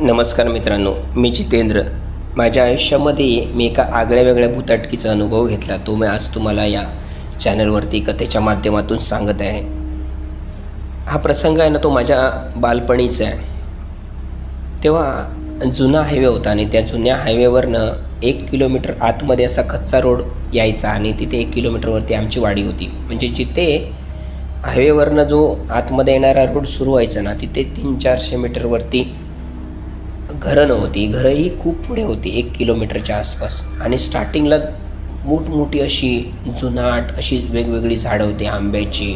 नमस्कार मित्रांनो मी जितेंद्र. माझ्या आयुष्यामध्ये मी एका आगळ्या वेगळ्या भूताटकीचा अनुभव घेतला तो मी आज तुम्हाला या चॅनलवरती कथेच्या माध्यमातून सांगत आहे. हा प्रसंग आहे ना तो माझ्या बालपणीचा आहे. तेव्हा जुना हायवे होता आणि त्या जुन्या हायवेवरनं एक किलोमीटर आतमध्ये असा कच्चा रोड यायचा आणि तिथे एक किलोमीटरवरती आमची वाडी होती. म्हणजे जिथे हायवेवरनं जो आतमध्ये येणारा रोड सुरू व्हायचा ना तिथे तीन चारशे मीटरवरती घरं नव्हती. घरंही खूप पुढे होती एक किलोमीटरच्या आसपास. आणि स्टार्टिंगला मोठमोठी अशी जुनाट अशी वेगवेगळी झाडं होती आंब्याची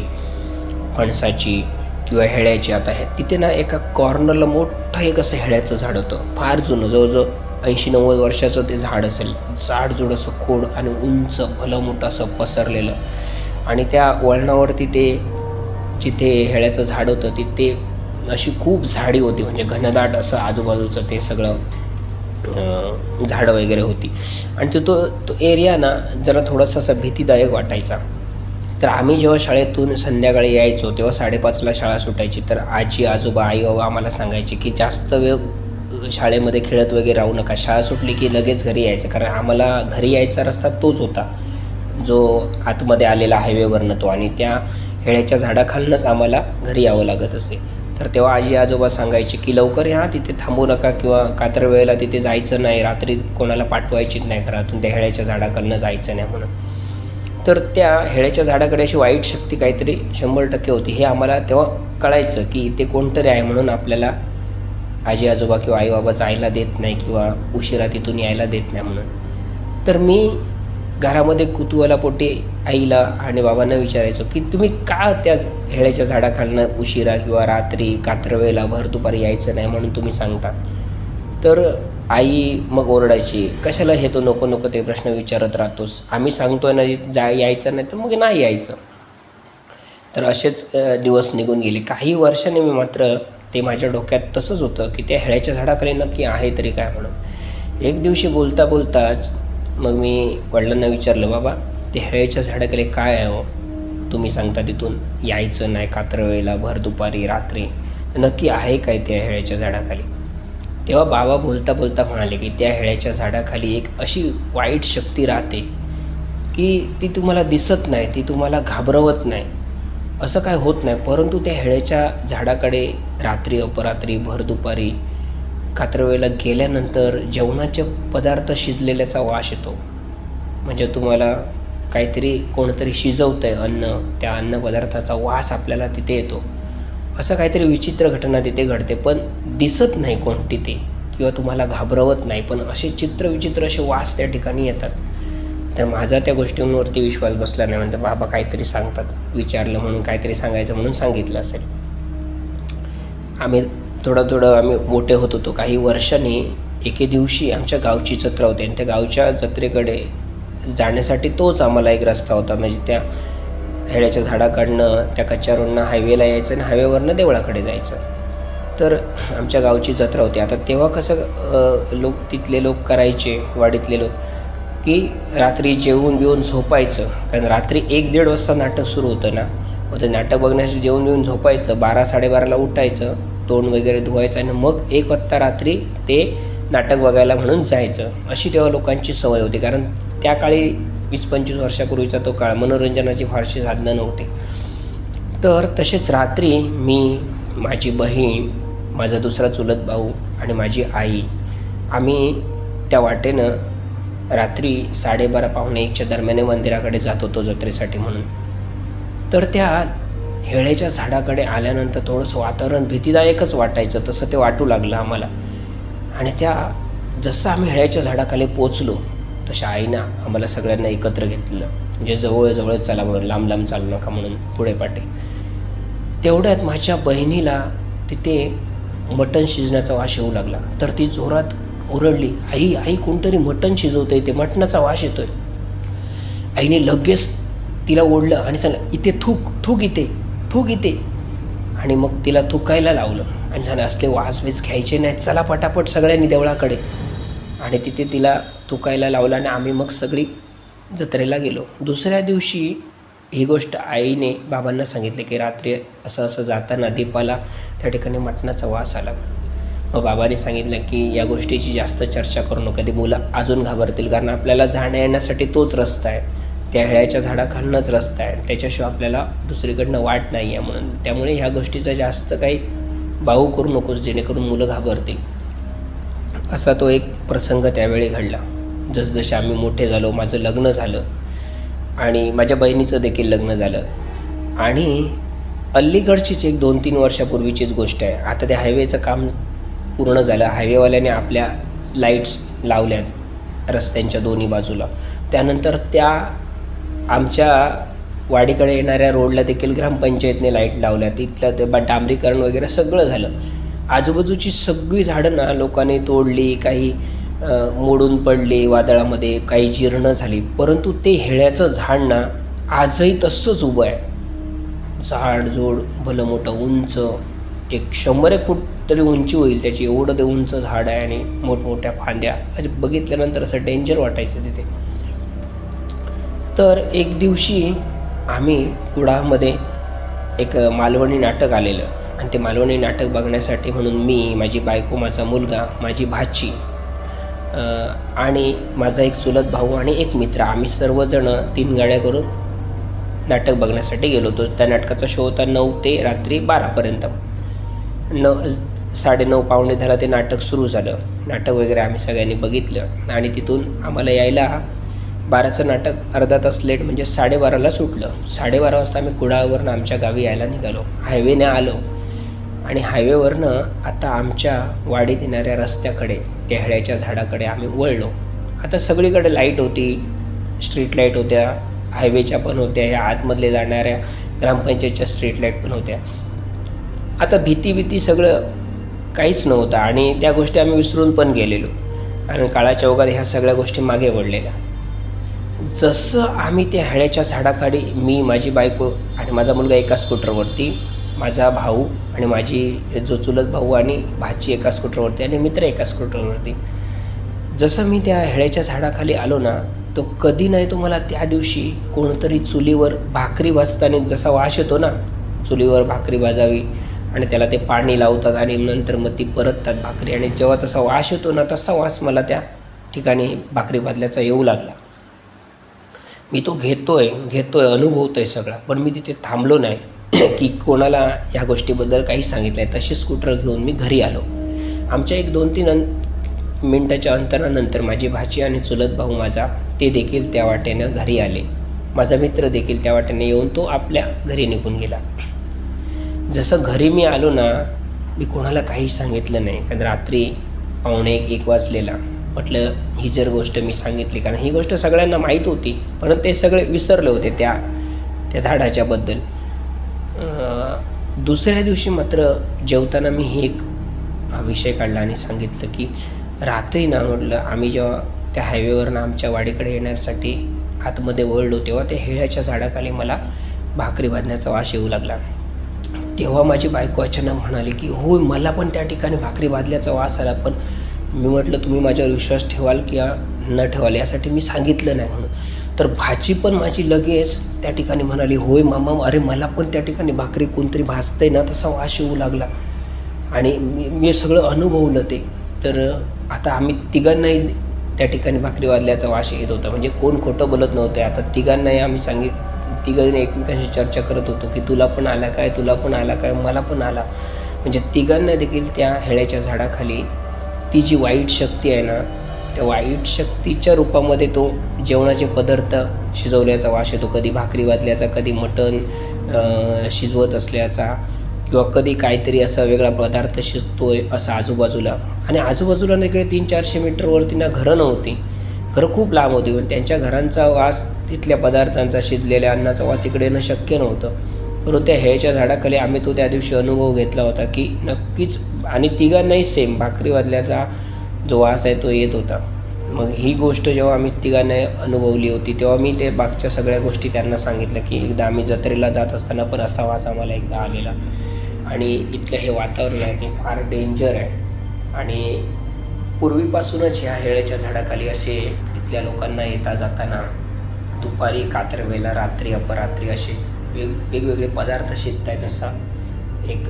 फणसाची किंवा हेळ्याची. आता हे तिथे ना एका कॉर्नरला मोठं एक असं हेळ्याचं झाड होतं. फार जुनं जवळजवळ ऐंशी नव्वद वर्षाचं ते झाड असेल. जाडजूड असं खोड आणि उंच भलं मोठं असं पसरलेलं. आणि त्या वळणावरती ते जिथे हेळ्याचं झाड होतं तिथे अशी खूप झाडी होती म्हणजे घनदाट असं आजूबाजूचं ते सगळं झाडं वगैरे होती. आणि तो तो तो एरिया ना जरा थोडासा असा भीतीदायक वाटायचा. तर आम्ही जेव्हा शाळेतून संध्याकाळी यायचो तेव्हा साडेपाचला शाळा सुटायची. तर आजी आजोबा आई बाबा आम्हाला सांगायचे की जास्त वेळ शाळेमध्ये खेळत वगैरे राहू नका. शाळा सुटली की लगेच घरी यायचं कारण आम्हाला घरी यायचा रस्ता तोच होता. जो आतमध्ये आलेला हायवेवरनं तो आणि त्या हेळ्याच्या झाडाखालनंच आम्हाला घरी यावं लागत असे. तर तेव्हा आजी आजोबा सांगायचे की लवकर या तिथे थांबू नका किंवा कातर वेळेला तिथे जायचं नाही. रात्री कोणाला पाठवायचीच नाही घरातून. त्या हेळ्याच्या झाडाकडनं जायचं नाही म्हणून. तर त्या हेळ्याच्या झाडाकडे अशी वाईट शक्ती काहीतरी शंभर टक्के होती. हे आम्हाला तेव्हा कळायचं की इथे कोणतरी आहे म्हणून आपल्याला आजी आजोबा किंवा आईबाबा जायला देत नाही किंवा उशिरा तिथून यायला देत नाही म्हणून. तर मी घरामध्ये कुतूहलापोटी आईला आणि बाबांना विचारायचो की तुम्ही का त्या हेळ्याच्या झाडाखालनं उशिरा किंवा रात्री कात्रवेला भर दुपारी यायचं नाही म्हणून तुम्ही सांगता तर आई मग ओरडायची कशाला हे तो नको नको ते प्रश्न विचारत राहतोस? आम्ही सांगतोय ना जा यायचं नाही तर मग नाही यायचं. तर असेच दिवस निघून गेले. काही वर्षाने मी मात्र ते माझ्या डोक्यात तसंच होतं की त्या हेळ्याच्या झाडाकडे नक्की आहे तरी काय म्हणून. एक दिवशी बोलता बोलताच मग मी वडिलांना विचारलं बाबा ते हेळ्याच्या झाडाकडे काय आहे हो? तुम्ही सांगता तिथून यायचं नाही कात्रवेळेला भर दुपारी रात्री. नक्की आहे काय त्या हेळ्याच्या झाडाखाली? तेव्हा बाबा बोलता बोलता म्हणाले की त्या हेळ्याच्या झाडाखाली एक अशी वाईट शक्ती राहते की ती तुम्हाला दिसत नाही ती तुम्हाला घाबरवत नाही. असं काय होत नाही परंतु त्या हेळ्याच्या झाडाकडे रात्री अपरात्री भर दुपारी कात्रवेला गेल्यानंतर जेवणाचे पदार्थ शिजलेल्याचा वास येतो. म्हणजे तुम्हाला काहीतरी कोणतरी शिजवतं आहे अन्न त्या अन्नपदार्थाचा वास आपल्याला तिथे येतो. असं काहीतरी विचित्र घटना तिथे घडते पण दिसत नाही कोणती ते किंवा तुम्हाला घाबरवत नाही पण असे चित्र विचित्र असे वास त्या ठिकाणी येतात. तर माझा त्या गोष्टींवरती विश्वास बसला नाही म्हणतात बाबा काहीतरी सांगतात विचारलं म्हणून काहीतरी सांगायचं म्हणून सांगितलं असेल. आम्ही थोडं थोडं आम्ही मोठे होत होतो. काही वर्षांनी एके दिवशी आमच्या गावची जत्रा होती आणि त्या गावच्या जत्रेकडे जाण्यासाठी तोच आम्हाला एक रस्ता होता. म्हणजे त्या हेळ्याच्या झाडाकडनं त्या कच्च्या रोडनं हायवेला यायचं आणि हायवेवरनं देवळाकडे जायचं. तर आमच्या गावची जत्रा होती. आता तेव्हा कसं लोक तिथले लोक करायचे वाडीतले लोक की रात्री जेवून बिवून झोपायचं. कारण रात्री एक दीड वाजता नाटक सुरू होतं ना. मग ते नाटक बघण्यासाठी जेवून बिवून झोपायचं. बारा साडेबाराला उठायचं. तोंड वगैरे धुवायचं आणि मग एक वाजता रात्री ते नाटक बघायला म्हणून जायचं. अशी तेव्हा लोकांची सवय होती. कारण त्या काळी वीस पंचवीस वर्षापूर्वीचा तो काळ मनोरंजनाची फारशी साधनं नव्हती. तर तसेच रात्री मी माझी बहीण माझा दुसरा चुलत भाऊ आणि माझी आई आम्ही त्या वाटेनं रात्री साडेबारा पावणे एकच्या दरम्यान मंदिराकडे जात होतो जत्रेसाठी म्हणून. तर त्या हेळ्याच्या झाडाकडे आल्यानंतर थोडंसं वातावरण भीतीदायकच वाटायचं तसं ते वाटू लागलं आम्हाला. आणि त्या जसं आम्ही हेळ्याच्या झाडाखाली पोचलो तशा आईनं आम्हाला सगळ्यांना एकत्र घेतलं. म्हणजे जवळजवळच चाला म्हणून लांब लांब चालू नका म्हणून पुढे पाटे तेवढ्यात माझ्या बहिणीला तिथे मटण शिजण्याचा वास येऊ लागला. तर ती जोरात ओरडली आई आई कोणतरी मटण शिजवतंय ते मटणाचा वास येतोय. आईने लगेच तिला ओढलं आणि सांगलं इथे थूक थूक इथे. थूक इथे आणि मग तिला थुकायला लावलं. आणि झालं असले वास घ्यायचे नाहीत. चला पटापट सगळ्यांनी देवळाकडे. आणि तिथे तिला थुकायला लावलं आणि आम्ही मग सगळी जत्रेला गेलो. दुसऱ्या दिवशी ही गोष्ट आईने बाबांना सांगितले की रात्री असं असं जाताना दीपाला त्या ठिकाणी मटणाचा वास आला मग बाबाने सांगितलं की या गोष्टीची जास्त चर्चा करू नका. ती मुलं अजून घाबरतील कारण आपल्याला जाण्या येण्यासाठी तोच रस्ता आहे. त्या हेळ्याच्या झाडाखालनंच रस्ता आहे. त्याच्याशिवाय आपल्याला दुसरीकडनं वाट नाही आहे म्हणून. त्यामुळे ह्या गोष्टीचा जास्त काही भाऊ करू नकोस जेणेकरून मुलं घाबरतील. असा तो एक प्रसंग त्यावेळी घडला. जसजसे आम्ही मोठे झालो माझं लग्न झालं आणि माझ्या बहिणीचं देखील लग्न झालं. आणि अलीकडचीच एक दोन तीन वर्षापूर्वीचीच गोष्ट आहे. आता त्या हायवेचं काम पूर्ण झालं. हायवेवाल्याने आपल्या लाईट्स लावल्यात रस्त्यांच्या दोन्ही बाजूला. त्यानंतर त्या आमच्या वाडीकडे येणाऱ्या रोडला देखील ग्रामपंचायतने लाइट लावल्या. तिथलं ते बा डांबरीकरण वगैरे सगळं झालं. आजूबाजूची सगळी झाडं ना लोकांनी तोडली काही मोडून पडली वादळामध्ये काही जीर्ण झाली. परंतु ते हेळ्याचं झाड ना आजही तसंच उभं आहे. झाड जोड भलं मोठं उंच एक शंभर एक फूट तरी उंची होईल त्याची. एवढं ते उंच झाड आहे आणि मोठमोठ्या फांद्या. म्हणजे बघितल्यानंतर असं डेंजर वाटायचं तिथे. तर एक दिवशी आम्ही कुडामध्ये एक मालवणी नाटक आलेलं. आणि ते मालवणी नाटक बघण्यासाठी म्हणून मी माझी बायको माझा मुलगा माझी भाची आणि माझा एक चुलत भाऊ आणि एक मित्र आम्ही सर्वजणं तीन गाड्या करून नाटक बघण्यासाठी गेलो होतो. त्या नाटकाचा शो होता नऊ ते रात्री बारापर्यंत न साडेनऊ पावणे दहाला ते नाटक सुरू झालं. नाटक वगैरे आम्ही सगळ्यांनी बघितलं आणि तिथून आम्हाला यायला बाराचं नाटक अर्धा तास लेट म्हणजे साडेबाराला सुटलं. साडेबारा वाजता आम्ही कुडाळवरनं आमच्या गावी यायला निघालो. हायवेने आलो. आणि हायवेवरनं आता आमच्या वाडीत येणाऱ्या रस्त्याकडे तेहळ्याच्या झाडाकडे आम्ही वळलो. आता सगळीकडे लाइट होती. स्ट्रीट लाइट होत्या. हायवेच्या पण होत्या. या आतमधले जाणाऱ्या ग्रामपंचायतच्या स्ट्रीट लाइट पण होत्या. आता भीती भीती सगळं काहीच नव्हतं आणि त्या गोष्टी आम्ही विसरून पण गेलेलो. आणि काळाच्या ओघात ह्या सगळ्या गोष्टी मागे वळलेल्या. जसं आम्ही त्या हेळ्याच्या झाडाखाली मी माझी बायको आणि माझा मुलगा एका स्कूटरवरती माझा भाऊ आणि माझी जो चुलत भाऊ आणि भाची एका स्कूटरवरती आणि मित्र एका स्कूटरवरती. जसं मी त्या हेळ्याच्या झाडाखाली आलो ना तो कधी नाही तुम्हाला त्या दिवशी कोणतरी चुलीवर भाकरी भाजताना जसा वास येतो ना चुलीवर भाकरी भाजावी आणि त्याला ते पाणी लावतात आणि नंतर मग ती परततात भाकरी आणि जेव्हा तसा वास येतो ना तसा वास मला त्या ठिकाणी भाकरी भाजल्याचा येऊ लागला. मी तो घेतो आहे घेतो आहे अनुभवतो आहे सगळा. पण मी तिथे थांबलो नाही. की कोणाला या गोष्टीबद्दल काही सांगितलं आहे तशी स्कूटर घेऊन मी घरी आलो. आमच्या एक दोन तीन अं मिनटाच्या अंतरानंतर माझी भाची आणि चुलत भाऊ माझा ते देखील त्या वाटेनं घरी आले. माझा मित्र देखील त्या वाटेने येऊन तो आपल्या घरी निघून गेला. जसं घरी मी आलो ना मी कोणाला काही सांगितलं नाही. कारण रात्री पावणे एक एक वाजलेला. म्हटलं ही जर गोष्ट मी सांगितली कारण ही गोष्ट सगळ्यांना माहीत होती परंतु ते सगळे विसरले होते त्या त्या झाडाच्याबद्दल दुसऱ्या दिवशी मात्र जेवताना मी ही एक हा विषय काढला आणि सांगितलं की रात्री ना म्हटलं आम्ही जेव्हा त्या हायवेवरनं आमच्या वाडीकडे येण्यासाठी आतमध्ये वळलो तेव्हा त्या हेळ्याच्या झाडाखाली मला भाकरी बांधण्याचा वास येऊ लागला. तेव्हा माझी बायको अचानक म्हणाली की होय मला पण त्या ठिकाणी भाकरी बांधल्याचा वास आला पण मी म्हटलं तुम्ही माझ्यावर विश्वास ठेवाल किंवा न ठेवाल यासाठी मी सांगितलं नाही म्हणून. तर भाची पण माझी लगेच त्या ठिकाणी म्हणाली होय मामा अरे मला पण त्या ठिकाणी भाकरी कोणतरी भाजते ना तसा वास येऊ लागला. आणि मी मी सगळं अनुभवलं ते. तर आता आम्ही तिघांनाही त्या ठिकाणी भाकरी वाजल्याचा वास येत होता. म्हणजे कोण खोटं बोलत नव्हतं. आता तिघांनाही आम्ही सांगित तिघांनी एकमेकांशी चर्चा करत होतो की तुला पण आला काय? तुला पण आला काय? मला पण आला. म्हणजे तिघांना देखील त्या हेळ्याच्या झाडाखाली ती जी वाईट शक्ती आहे ना त्या वाईट शक्तीच्या रूपामध्ये तो जेवणाचे पदार्थ शिजवल्याचा वास येतो. कधी भाकरी वाजल्याचा कधी मटण शिजवत असल्याचा किंवा कधी काहीतरी असा वेगळा पदार्थ शिजतोय असं आजूबाजूला. आणि आजूबाजूला ना इकडे तीन चारशे मीटरवरती ना घरं नव्हती. घरं खूप लांब होती. पण त्यांच्या घरांचा वास तिथल्या पदार्थांचा शिजलेल्या अन्नाचा वास इकडे येणं शक्य नव्हतं. परंतु त्या हेळच्या झाडाखाली आम्ही तो त्या दिवशी अनुभव घेतला होता की नक्कीच आणि तिघांनाही सेम भाकरी वाजल्याचा जो वास आहे तो येत होता. मग ही गोष्ट जेव्हा आम्ही तिघांना अनुभवली होती तेव्हा मी ते बागच्या सगळ्या गोष्टी त्यांना सांगितलं की एकदा आम्ही जत्रेला जात असताना पण असा वास आम्हाला एकदा आलेला. आणि इथलं हे वातावरण आहे ते फार डेंजर आहे. आणि पूर्वीपासूनच ह्या हेळेच्या झाडाखाली असे इथल्या लोकांना येता जाताना दुपारी कात्रवेला रात्री अपरात्री असे वेग वेगवेगळे पदार्थ शिकत आहेत असा एक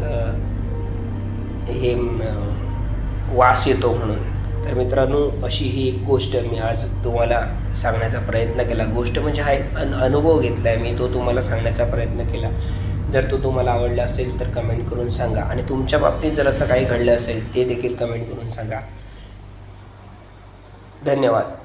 हे वास येतो म्हणून. तर मित्रांनो अशी ही एक गोष्ट मी आज तुम्हाला सांगण्याचा प्रयत्न केला. गोष्ट म्हणजे हा एक अन अनुभव घेतला आहे मी तो तुम्हाला सांगण्याचा प्रयत्न केला. जर तो तुम्हाला आवडला असेल तर कमेंट करून सांगा. आणि तुमच्या बाबतीत जर असं काही घडलं असेल ते देखील कमेंट करून सांगा. धन्यवाद.